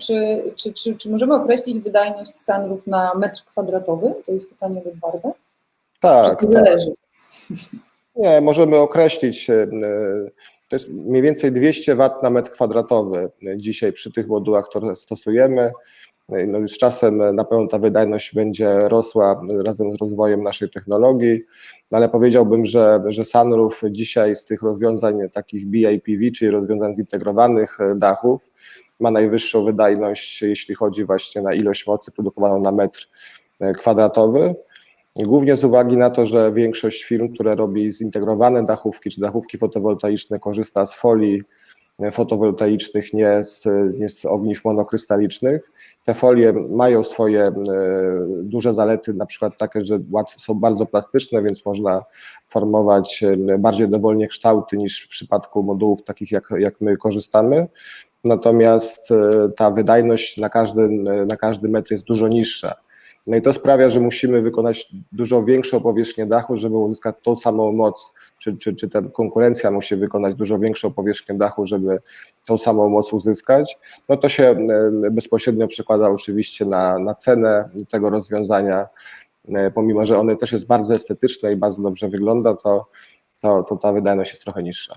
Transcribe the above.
Czy, czy, czy, czy możemy określić wydajność sunroof na metr kwadratowy? To jest pytanie od Edwarda. Tak, czy to tak. zależy? Nie, możemy określić, e, to jest mniej więcej 200 W na metr kwadratowy dzisiaj przy tych modułach, które stosujemy. No i z czasem na pewno ta wydajność będzie rosła razem z rozwojem naszej technologii, no ale powiedziałbym, że, że sunroof dzisiaj z tych rozwiązań takich BIPV, czyli rozwiązań zintegrowanych e, dachów, ma najwyższą wydajność, jeśli chodzi właśnie na ilość mocy produkowaną na metr e, kwadratowy. Głównie z uwagi na to, że większość firm, które robi zintegrowane dachówki czy dachówki fotowoltaiczne, korzysta z folii fotowoltaicznych, nie z, nie z ogniw monokrystalicznych. Te folie mają swoje e, duże zalety, na przykład takie, że łatwo, są bardzo plastyczne, więc można formować e, bardziej dowolnie kształty niż w przypadku modułów takich, jak, jak my korzystamy. Natomiast e, ta wydajność na każdy, na każdy metr jest dużo niższa. No i to sprawia, że musimy wykonać dużo większą powierzchnię dachu, żeby uzyskać tą samą moc, czy, czy, czy ta konkurencja musi wykonać dużo większą powierzchnię dachu, żeby tą samą moc uzyskać. No to się e, bezpośrednio przekłada oczywiście na, na cenę tego rozwiązania. E, Pomimo, że one też jest bardzo estetyczne i bardzo dobrze wygląda, to, to, to ta wydajność jest trochę niższa.